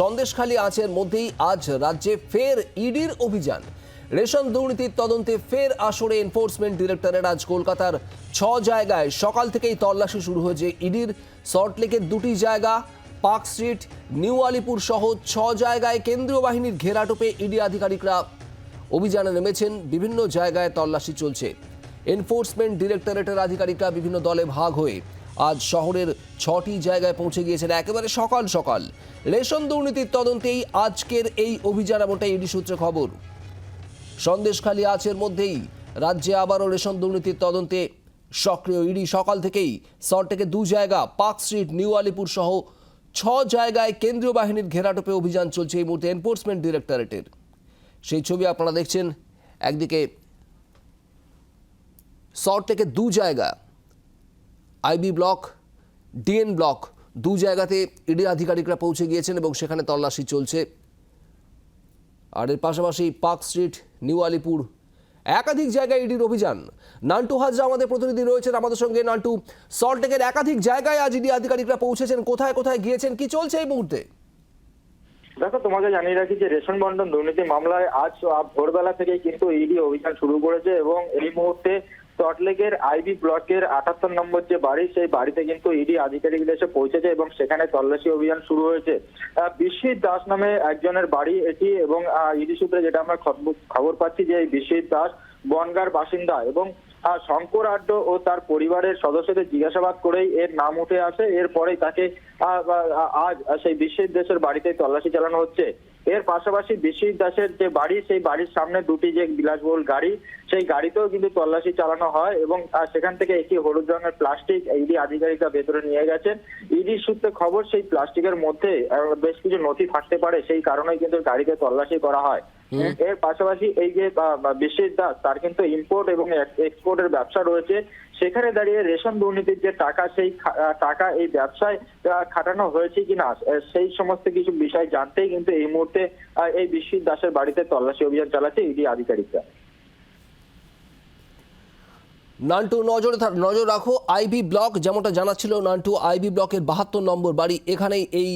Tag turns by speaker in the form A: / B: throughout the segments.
A: সন্দেশখালী আঁচের মধ্যেই আজ রাজ্যে ফের ইডির অভিযান। রেশন দুর্নীতির তদন্তে ফের আসরে এনফোর্সমেন্ট ডিরেক্টরের আজ কলকাতার ছ জায়গায়। সকাল থেকেই তল্লাশি শুরু হয়েছে ইডির। সল্টলেকের দুটি জায়গা পার্ক স্ট্রিট নিউ আলিপুর সহ ছ জায়গায় কেন্দ্রীয় বাহিনীর ঘেরাটোপে ইডি আধিকারিকরা অভিযানে নেমেছেন। বিভিন্ন জায়গায় তল্লাশি চলছে। এনফোর্সমেন্ট ডিরেক্টরেটের আধিকারিকরা বিভিন্ন দলে ভাগ হয়ে আজ শহরের ছটি জায়গায় পৌঁছে গিয়েছেন একেবারে সকাল সকাল। রেশন দুর্নীতির তদন্তেই আজকের এই অভিযান এমনটাই ইডি সূত্রে খবর। সন্দেশখালী আছের মধ্যেই। রাজ্যে আবারও রেশন দুর্নীতির তদন্তে সক্রিয় ইডি। সকাল থেকেই সল্টটেকে দু জায়গা, পার্ক স্ট্রিট, নিউ আলিপুর সহ ছ জায়গায় কেন্দ্রীয় বাহিনীর ঘেরাটোপে অভিযান চলছে এই মুহূর্তে এনফোর্সমেন্ট ডিরেক্টরেটের। সেই ছবি আপনারা দেখছেন। একদিকে সল্টটেকে দু জায়গা আইবি ব্লক, ডিএন ব্লক, দু জায়গাতে ইডি আধিকারিকরা পৌঁছে গিয়েছেন এবং সেখানে তল্লাশি চলছে। আর এর পাশাপাশি পার্ক স্ট্রিট, নিউ আলিপুর, একাধিক জায়গায় ইডির অভিযান। নান্টু হাজরা আমাদের প্রতিনিধি রয়েছেন আমাদের সঙ্গে। নান্টু সল্টটেকের একাধিক জায়গায় আজ ইডি আধিকারিকরা পৌঁছেছেন। কোথায় কোথায় গিয়েছেন? কি চলছে এই মুহূর্তে?
B: দেখো, তোমাকে জানিয়ে রাখি যে রেশন বন্টন দুর্নীতি মামলায় আজ ভোরবেলা থেকেই কিন্তু ইডি অভিযান শুরু করেছে এবং এই মুহূর্তে সল্টলেকের আইবি ব্লকের আটাত্তর নম্বর যে বাড়ি, সেই বাড়িতে কিন্তু ইডি আধিকারিকরা এসে পৌঁছেছে এবং সেখানে তল্লাশি অভিযান শুরু হয়েছে। বিশ্বজিৎ দাস নামে একজনের বাড়ি এটি এবং ইডি সূত্রে যেটা আমরা খবর পাচ্ছি যে এই বিশ্বজিৎ দাস বনগার বাসিন্দা এবং শঙ্কর আড্ড ও তার পরিবারের সদস্যদের জিজ্ঞাসাবাদ করেই এর নাম উঠে আসে। এরপরেই তাকে আজ সেই বিশ্বের দেশের বাড়িতে তল্লাশি চালানো হচ্ছে। এর পাশাপাশি বিশ্বজিৎ দাসের যে বাড়ি, সেই বাড়ির সামনে দুটি যে বিলাসবহুল গাড়ি, সেই গাড়িতেও কিন্তু তল্লাশি চালানো হয় এবং সেখান থেকে একটি হলুদ রঙের প্লাস্টিক ইডি আধিকারিকরা ভেতরে নিয়ে গেছেন। ইডির সূত্রে খবর, সেই প্লাস্টিকের মধ্যে বেশ কিছু নথি থাকতে পারে, সেই কারণেই কিন্তু গাড়িতে তল্লাশি করা হয়। এর পাশাপাশি এই যে বিশ্বের দাস তার কিন্তু ইম্পোর্ট এবং এক্সপোর্টের ব্যবসা রয়েছে সেখানে দাঁড়িয়ে রেশন দুর্নীতির যে টাকা সেই টাকা এই ব্যবসায় খাটানো হয়েছে কিনা সেই সমস্ত কিছু বিষয় জানতেই কিন্তু এই মুহূর্তে এই বিশ্বজিৎ দাসের বাড়িতে তল্লাশি অভিযান চালাচ্ছে ইডি আধিকারিকরা।
A: নান্টু নজরে নজর রাখো আইবি ব্লক যেমনটা জানাচ্ছিল নান্টু আইবি ব্লকের বাহাত্তর নম্বর বাড়ি এখানেই এই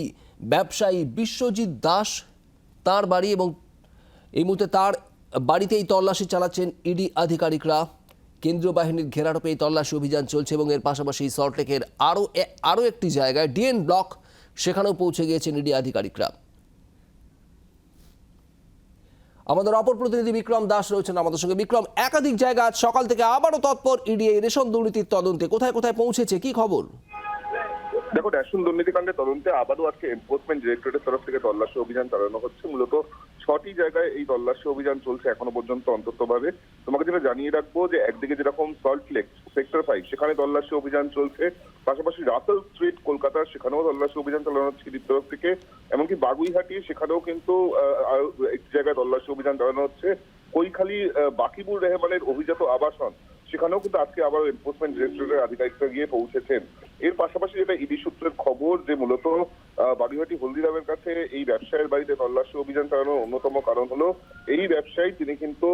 A: ব্যবসায়ী বিশ্বজিৎ দাস তার বাড়ি এবং এই মুহূর্তে তার বাড়িতেই তল্লাশি চালাচ্ছেন ইডি আধিকারিকরা। কেন্দ্রীয় বাহিনীর ঘেরাটোপে এই তল্লাশি অভিযান চলছে এবং এর পাশাপাশি সল্টলেকের আরও আরও একটি জায়গায় ডিএন ব্লক সেখানেও পৌঁছে গিয়েছেন ইডি আধিকারিকরা। আমাদের অপর প্রতিনিধি বিক্রম দাস রয়েছেন আমাদের সঙ্গে। বিক্রম, একাধিক জায়গা আজ সকাল থেকে আবারও তৎপর ইডি এই রেশন দুর্নীতির তদন্তে। কোথায় কোথায় পৌঁছেছে, কি খবর?
C: দেখো, রেশন দুর্নীতিকাণ্ডে তদন্তে আবারও আজকে এনফোর্সমেন্ট ডিরেক্টরেটের তরফ থেকে তল্লাশি অভিযান চালানো হচ্ছে। মূলত ছটি জায়গায় এই তল্লাশি অভিযান চলছে এখনও পর্যন্ত অন্ততভাবে। তোমাকে যেটা জানিয়ে রাখব যে, একদিকে যেরকম সল্ট লেক সেক্টর ফাইভ সেখানে তল্লাশি অভিযান চলছে। পাশাপাশি রাসেল স্ট্রিট কলকাতার সেখানেও তল্লাশি অভিযান চালানো হচ্ছে তরফ থেকে। এমনকি বাগুইহাটি সেখানেও কিন্তু একটি জায়গায় তল্লাশি অভিযান চালানো হচ্ছে। কৈখালি বাকিবুর রহমানের অভিজাত আবাসন, সেখানেও কিন্তু আজকে আবার এনফোর্সমেন্ট ডিরেক্টরেটের আধিকারিকরা গিয়ে পৌঁছেছেন। এর পাশাপাশি যেটা ইডি সূত্রের খবর যে মূলত বাগুইহাটি হলদিরামের কাছে এই ব্যবসায়ীর বাড়িতে তল্লাশি অভিযান চালানোর অন্যতম কারণ হলো এই ব্যবসায়ী তিনি কিন্তু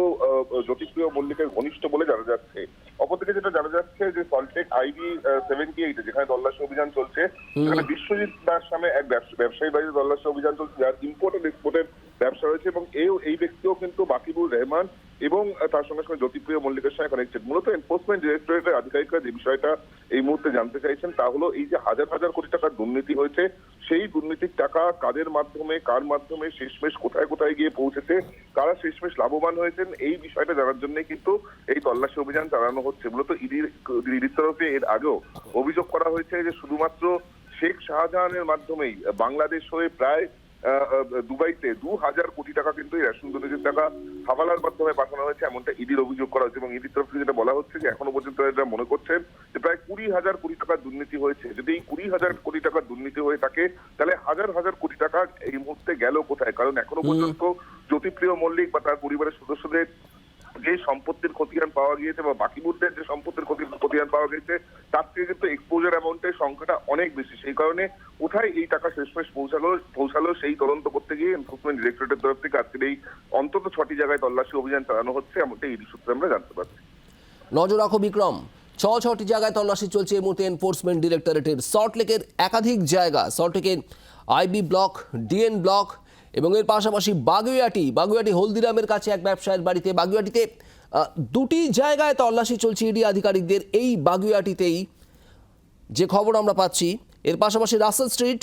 C: জ্যোতিপ্রিয় মল্লিকের ঘনিষ্ঠ বলে জানা যাচ্ছে। অপরদিকে যেটা জানা যাচ্ছে যে সল্টেক আইবি সেভেন্টি এইট যেখানে তল্লাশি অভিযান চলছে সেখানে বিশ্বজিৎ দাস নামে এক ব্যবসা- ব্যবসায়ী বাড়িতে তল্লাশি অভিযান চলছে যার ইম্পোর্ট এন্ড এক্সপোর্টের ব্যবসা রয়েছে এবং এই ব্যক্তিও কিন্তু বাকিবুর রহমান এবং তার সঙ্গে সঙ্গে জ্যোতিপ্রিয় মল্লিকের সঙ্গে কানেক্টেড মূলত এনফোর্সমেন্ট ডিরেক্টরেটের আধিকারিকরা যে বিষয়টা এই মুহূর্তে জানতে চাইছেন, তা হলো এই যে হাজার হাজার কোটি টাকার দুর্নীতি হয়েছে, সেই দুর্নীতির টাকা কাদের মাধ্যমে, কার মাধ্যমে শেষমেশ কোথায় কোথায় গিয়ে পৌঁছেছে, কারা শেষমেশ লাভবান হয়েছেন, এই বিষয়টা জানার জন্য কিন্তু এই তল্লাশি অভিযান চালানো হচ্ছে। মূলত ইডির ইডির তরফে এর আগেও অভিযোগ করা হয়েছে যে শুধুমাত্র শেখ শাহজাহানের মাধ্যমেই বাংলাদেশ হয়ে প্রায় দুবাইতে দু হাজার কোটি টাকা কিন্তু এই রেশন দুর্নীতির টাকা হাওয়ালার মাধ্যমে পাঠানো হয়েছে এমনটা ইডির অভিযোগ করা হয়েছে। এবং ইডির তরফ থেকে যেটা বলা হচ্ছে যে এখনও পর্যন্ত এটা মনে করছেন যে প্রায় কুড়ি হাজার কোটি টাকার দুর্নীতি হয়েছে। যদি এই কুড়ি হাজার কোটি টাকার দুর্নীতি হয়ে থাকে তাহলে হাজার হাজার কোটি টাকা এই মুহূর্তে গেল কোথায়? কারণ এখনও পর্যন্ত জ্যোতিপ্রিয় মল্লিক বা তার পরিবারের সদস্যদের যে সম্পত্তির খতিয়ান পাওয়া গিয়েছে বা বাকিবুরদের যে সম্পত্তির ক্ষতি- খতিয়ান পাওয়া গেছে তার থেকে কিন্তু এক্সপোজার অ্যামাউন্টের সংখ্যাটা অনেক বেশি। সেই কারণে কোথায় এই টাকা শেষমেশ পৌঁছালো পৌঁছালো সেই তদন্ত করতে গিয়ে এনফোর্সমেন্ট ডিরেক্টরেটের তরফ থেকে আজকের এই অন্তত ছটি জায়গায় তল্লাশি অভিযান চালানো হচ্ছে এমনটা এই সূত্রে আমরা জানতে পারছি।
A: নজর রাখো বিক্রম ছ ছটি জায়গায় তল্লাশি চলছে এই মুহূর্তে এনফোর্সমেন্ট ডিরেক্টরেটের সল্টলেকের একাধিক জায়গা সল্টলেকের আইবি ব্লক ডিএন ব্লক এবং এর পাশাপাশি বাগুইয়াটি বাগুইয়াটি হলদিরামের কাছে এক ব্যবসায়ের বাড়িতে বাগুইয়াটিতে আহ, দুটি জায়গায় তল্লাশি চলছে ইডি আধিকারিকদের। এই বাগুইয়াটিতেই যে খবর আমরা পাচ্ছি এর পাশাপাশি রাসেল স্ট্রিট,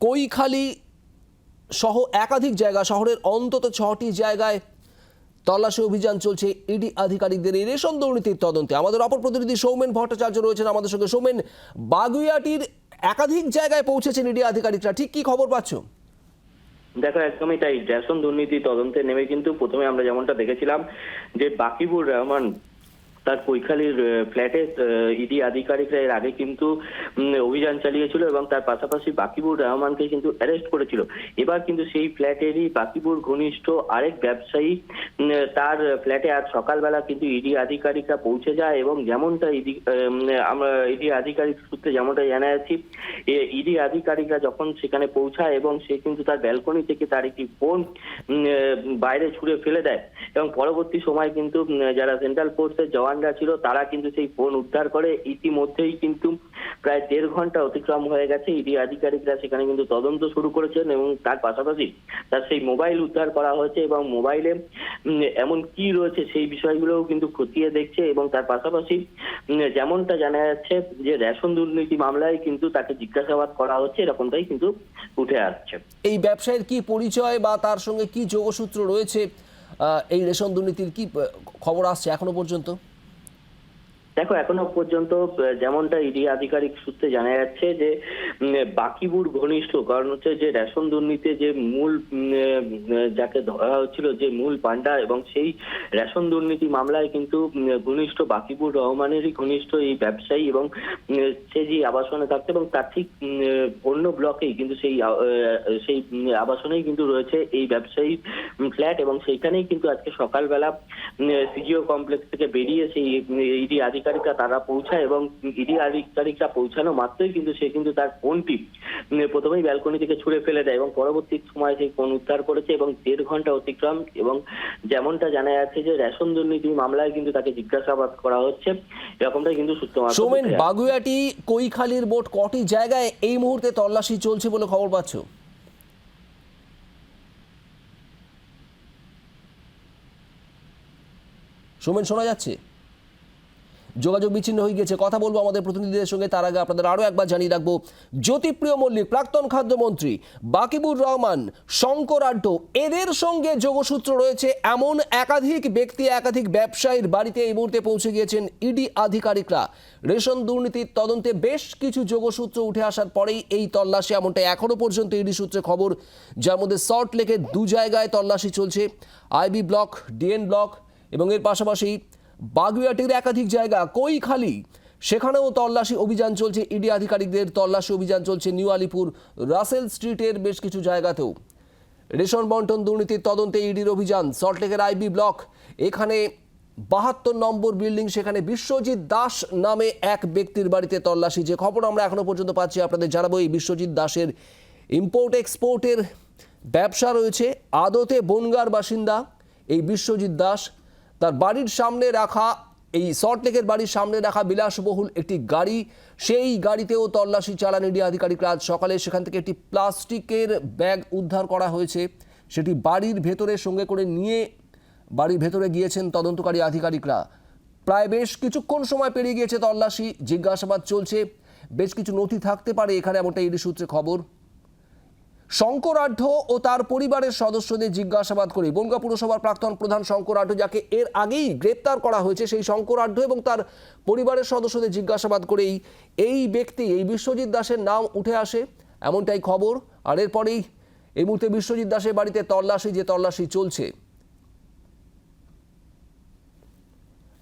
A: কৈখালি সহ একাধিক জায়গা, শহরের অন্তত ছটি জায়গায় তল্লাশি অভিযান চলছে ইডি আধিকারিকদের এই রেশন দুর্নীতির তদন্তে। আমাদের অপর প্রতিনিধি সৌমেন ভট্টাচার্য রয়েছেন আমাদের সঙ্গে। সৌমেন, বাগুইয়াটির একাধিক জায়গায় পৌঁছেছেন ইডি আধিকারিকরা। ঠিক কি খবর পাচ্ছ?
D: দেখো, একদমই তাই। রেশন দুর্নীতি তদন্তে নেমে কিন্তু প্রথমে আমরা যেমনটা দেখেছিলাম যে বাকিবুর রহমান তার কৈখালির ফ্ল্যাটে ইডি আধিকারিকরা এর আগে কিন্তু অভিযান চালিয়েছিল এবং তার পাশাপাশি বাকিবুর রহমানকে কিন্তু অ্যারেস্ট করেছিল। এবার কিন্তু সেই ফ্ল্যাটেরই বাকিবুর ঘনিষ্ঠ আরেক ব্যবসায়ী তার ফ্ল্যাটে আজ সকালবেলা কিন্তু ইডি আধিকারিকরা পৌঁছে যায় এবং যেমনটা ইডি আমরা ইডি আধিকারিক সূত্রে যেমনটা জানা যাচ্ছি ইডি আধিকারিকরা যখন সেখানে পৌঁছায় এবং সে কিন্তু তার ব্যালকনি থেকে তার একটি ফোন বাইরে ছুঁড়ে ফেলে দেয়। এবং পরবর্তী সময় কিন্তু যারা সেন্ট্রাল ফোর্সের জওয়ানরা ছিল, তারা কিন্তু সেই ফোন উদ্ধার করে। ইতিমধ্যেই কিন্তু প্রায় দেড় ঘণ্টা অতিক্রম হয়ে গেছে। ইডি আধিকারিকরা সেখানে কিন্তু তদন্ত শুরু করেছেন এবং তার পাশাপাশি তার সেই মোবাইল উদ্ধার করা হয়েছে এবং মোবাইলে এমন কি রয়েছে সেই বিষয়গুলোও কিন্তু খতিয়ে দেখছে এবং তার পাশাপাশি যেমনটা জানা যাচ্ছে যে রেশন দুর্নীতি মামলায় কিন্তু তাকে জিজ্ঞাসাবাদ করা হচ্ছে, এরকমটাই কিন্তু উঠে আসছে।
A: এই ব্যবসায়ের কি পরিচয় বা তার সঙ্গে কি যোগসূত্র রয়েছে? এই রেশন দুর্নীতির কি খবর আসছে এখনও পর্যন্ত?
D: দেখো, এখনও পর্যন্ত যেমনটা ইডি আধিকারিক সূত্রে জানা যাচ্ছে যে বাকিবুর ঘনিষ্ঠ, কারণ হচ্ছে যে রেশন দুর্নীতি যে মূল যাকে ধরা হচ্ছিল, যে মূল পান্ডা এবং সেই রেশন দুর্নীতি মামলায় কিন্তু ঘনিষ্ঠ বাকিবুর রহমানেরই ঘনিষ্ঠ এই ব্যবসায়ী এবং সে যে আবাসনে থাকতো এবং তার ঠিক অন্য ব্লকেই কিন্তু সেই সেই আবাসনেই কিন্তু রয়েছে এই ব্যবসায়ী ফ্ল্যাট এবং সেইখানেই কিন্তু আজকে সকালবেলা সিজিও কমপ্লেক্স থেকে বেরিয়ে সেই ইডি আধিকারিকরা তারা পৌঁছায় এবং ইডি আধিকারিকরা পৌঁছানো মাত্রই কিন্তু সে কিন্তু তার ফোনটি প্রথমেই ব্যালকনি থেকে ছুঁড়ে ফেলে দেয় এবং পরবর্তী সময় সেই ফোন উদ্ধার করেছে এবং দেড় ঘণ্টা অতিক্রম এবং যেমনটা জানা যাচ্ছে যে রেশন দুর্নীতি মামলায় কিন্তু তাকে জিজ্ঞাসাবাদ করা হচ্ছে। এরকমটাই কিন্তু সূত্র
A: সৌমেন
D: আসছে।
A: কৈখালির মোট কটি জায়গায় এই মুহূর্তে তল্লাশি চলছে বলে খবর পাচ্ছ? সৌমেন শোনা যাচ্ছে? যোগাযোগ বিচ্ছিন্ন হয়ে গেছে। কথা বলব আমাদের প্রতিনিধিদের সঙ্গে। তার আগে আপনাদের আরও একবার জানিয়ে রাখব, জ্যোতিপ্রিয় মল্লিক, প্রাক্তন খাদ্যমন্ত্রী বাকিবুর রহমান, শঙ্কর আড্ড, এদের সঙ্গে যোগসূত্র রয়েছে। এমন একাধিক ব্যক্তি, একাধিক ব্যবসায়ীর বাড়িতে এই মুহূর্তে পৌঁছে গিয়েছেন ইডি আধিকারিকরা। রেশন দুর্নীতির তদন্তে বেশ কিছু যোগসূত্র উঠে আসার পরেই এই তল্লাশি, এমনটাই এখনও পর্যন্ত ইডি সূত্রে খবর, যার মধ্যে সল্ট লেকের দু জায়গায় তল্লাশি চলছে। আইবি ব্লক, ডিএন ব্লক এবং এর পাশাপাশি বাগুইয়াটির একাধিক জায়গা কৈখালি সেখানেও তল্লাশি অভিযান চলছে, ইডি আধিকারিকদের তল্লাশি অভিযান চলছে নিউ আলিপুর, রাসেল স্ট্রিটের বেশ কিছু জায়গাতেও। রেশন বন্টন দুর্নীতির তদন্তে ইডির অভিযান, সল্টলেকের আইবি ব্লক, এখানে বাহাত্তর নম্বর বিল্ডিং, সেখানে বিশ্বজিৎ দাস নামে এক ব্যক্তির বাড়িতে তল্লাশি। যে খবর আমরা এখনও পর্যন্ত পাচ্ছি, আপনাদের জানাব, এই বিশ্বজিৎ দাসের ইম্পোর্ট এক্সপোর্টের ব্যবসা রয়েছে। আদতে বনগার বাসিন্দা, এই বিশ্বজিৎ দাস তার বাড়ির সামনে রাখা, এই সল্টলেকের বাড়ির সামনে রাখা বিলাসবহুল একটি গাড়ি। সেই গাড়িতেও তল্লাশি চালান ইডি আধিকারিকরা আজ সকালে সেখান থেকে একটি প্লাস্টিকের ব্যাগ উদ্ধার করা হয়েছে। সেটি বাড়ির ভেতরে সঙ্গে করে নিয়ে বাড়ির ভেতরে গিয়েছেন তদন্তকারী আধিকারিকরা। প্রায় বেশ কিছুক্ষণ সময় পেরিয়ে গিয়েছে তল্লাশি, জিজ্ঞাসাবাদ চলছে। বেশ কিছু নথি থাকতে পারে এখানে এমনটা ইডি সূত্রে খবর। শঙ্করাঢ্য ও তার পরিবারের সদস্যদের জিজ্ঞাসাবাদ করে বনগা পুরসভার প্রাক্তন প্রধান শঙ্করাঢ্য যাকে এর আগেই গ্রেপ্তার করা হয়েছে, সেই শঙ্করাঢ্য এবং তার পরিবারের সদস্যদের জিজ্ঞাসাবাদ করেই এই ব্যক্তি, এই বিশ্বজিৎ দাসের নাম উঠে আসে। এমনটাই খবর। আর এরপরেই এই মুহূর্তে বিশ্বজিৎ দাসের বাড়িতে তল্লাশি, যে তল্লাশি চলছে।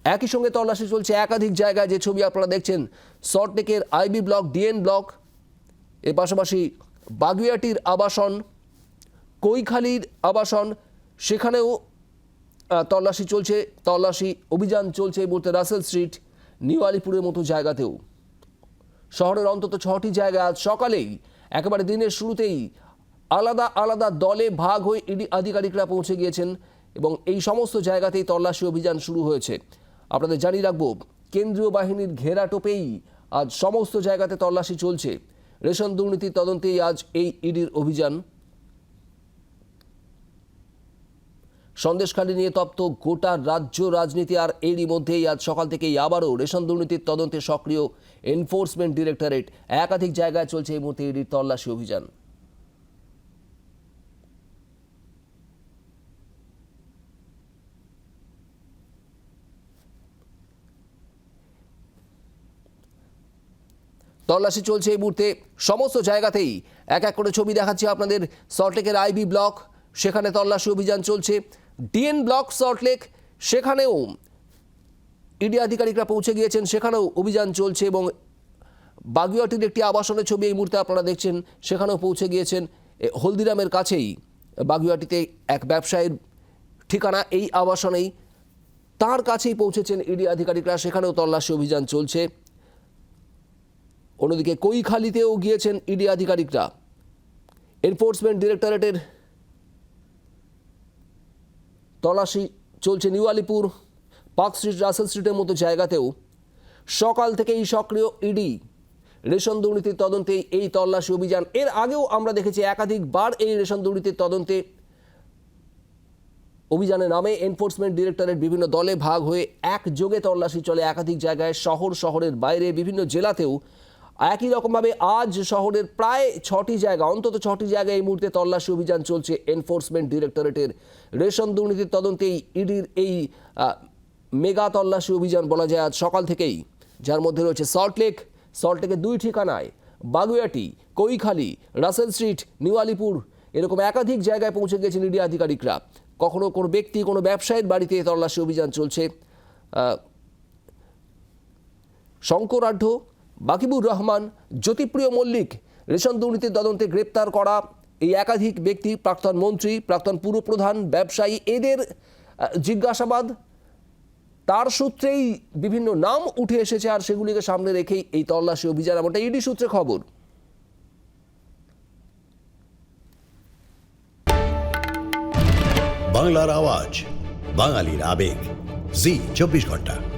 A: একই সঙ্গে তল্লাশি চলছে একাধিক জায়গায়। যে ছবি আপনারা দেখছেন, সল্টলেকের আইবি ব্লক, ডিএন ব্লক। এর পাশাপাশি বাগুইয়াটির আবাসন, কৈখালির আবাসন, সেখানেও তল্লাশি চলছে, তল্লাশি অভিযান চলছে এই মুহূর্তে রাসেল স্ট্রিট, নিউ আলিপুরের মতো জায়গাতেও। শহরের অন্তত ছটি জায়গা আজ সকালেই, একেবারে দিনের শুরুতেই আলাদা আলাদা দলে ভাগ হয়ে ইডি আধিকারিকরা পৌঁছে গিয়েছেন এবং এই সমস্ত জায়গাতেই তল্লাশি অভিযান শুরু হয়েছে। আপনাদের জানিয়ে রাখব, কেন্দ্রীয় বাহিনীর ঘেরা টোপেই আজ সমস্ত জায়গাতে তল্লাশি চলছে। রেশন দুর্নীতি তদন্তেই আজ এই ইডির অভিযান। সন্দেশখালী নিয়ে তপ্ত গোটা রাজ্য রাজনীতি আর এরই মধ্যেই আজ সকাল থেকেই আবারও রেশন দুর্নীতির তদন্তে সক্রিয় এনফোর্সমেন্ট ডিরেক্টরেট একাধিক জায়গায় চলছে এই মুহূর্তে ইডির তল্লাশি অভিযান। তল্লাশি চলছে এই মুহূর্তে। সমস্ত জায়গাতেই এক এক করে ছবি দেখাচ্ছি আপনাদের। সল্টলেকের আইবি ব্লক সেখানে তল্লাশি অভিযান চলছে। ডিএন ব্লক সল্টলেক সেখানেও ইডি আধিকারিকরা পৌঁছে গিয়েছেন, সেখানেও অভিযান চলছে এবং বাগুয়াটির একটি আবাসনের ছবি এই মুহূর্তে আপনারা দেখছেন, সেখানেও পৌঁছে গিয়েছেন। হলদিরামের কাছেই বাগুয়াটিতে এক ব্যবসায়ীর ঠিকানা এই আবাসনেই। তার কাছেই পৌঁছেছেন ইডি আধিকারিকরা, সেখানেও তল্লাশি অভিযান চলছে। অন্যদিকে কৈখালিতেও গিয়েছেন ইডি আধিকারিকরা। এনফোর্সমেন্ট ডিরেক্টরেটের তল্লাশি চলছে New Alipore, Park Street, Russell স্ট্রিটের মতো জায়গাতেও। সকাল থেকেই সক্রিয় ইডি। রেশন দুর্নীতির তদন্তে এই তল্লাশি অভিযান। এর আগেও আমরা দেখেছি একাধিকবার এই রেশন দুর্নীতির তদন্তে অভিযানের নামে এনফোর্সমেন্ট ডিরেক্টরেট বিভিন্ন দলে ভাগ হয়ে একযোগে তল্লাশি চলে। একাধিক জায়গায় শহর, শহরের বাইরে, বিভিন্ন জেলাতেও একই রকমভাবে আজ শহরের প্রায় ছটি জায়গা, অন্তত ছটি জায়গায় এই মুহূর্তে তল্লাশি অভিযান চলছে এনফোর্সমেন্ট ডিরেক্টরেটের রেশন দুর্নীতির তদন্তেই ইডির এই মেগা তল্লাশি অভিযান বলা যায় আজ সকাল থেকেই। যার মধ্যে রয়েছে সল্টলেক সল্টলেকের দুই ঠিকানায় Baguiati Kaikhali Russell Street New Alipore এরকম একাধিক জায়গায় পৌঁছে গেছেন ইডি আধিকারিকরা। কখনো কোনো ব্যক্তি, কোনো ব্যবসায়ীর বাড়িতে তল্লাশি অভিযান চলছে। শঙ্করাঢ্য বাকিবুর রহমান, জ্যোতিপ্রিয় মল্লিক, রেশন দুর্নীতির তদন্তে গ্রেপ্তার করা এই একাধিক ব্যক্তি, প্রাক্তন মন্ত্রী, প্রাক্তন পুরপ্রধান, ব্যবসায়ী, এদের জিজ্ঞাসাবাদ। তার সূত্রেই বিভিন্ন নাম উঠে এসেছে আর সেগুলিকে সামনে রেখেই এই তল্লাশি অভিযান এমনটা ইডি সূত্রে খবর।
E: বাংলার আওয়াজ, বাঙালির আবেগ। জি, চব্বিশ ঘণ্টা।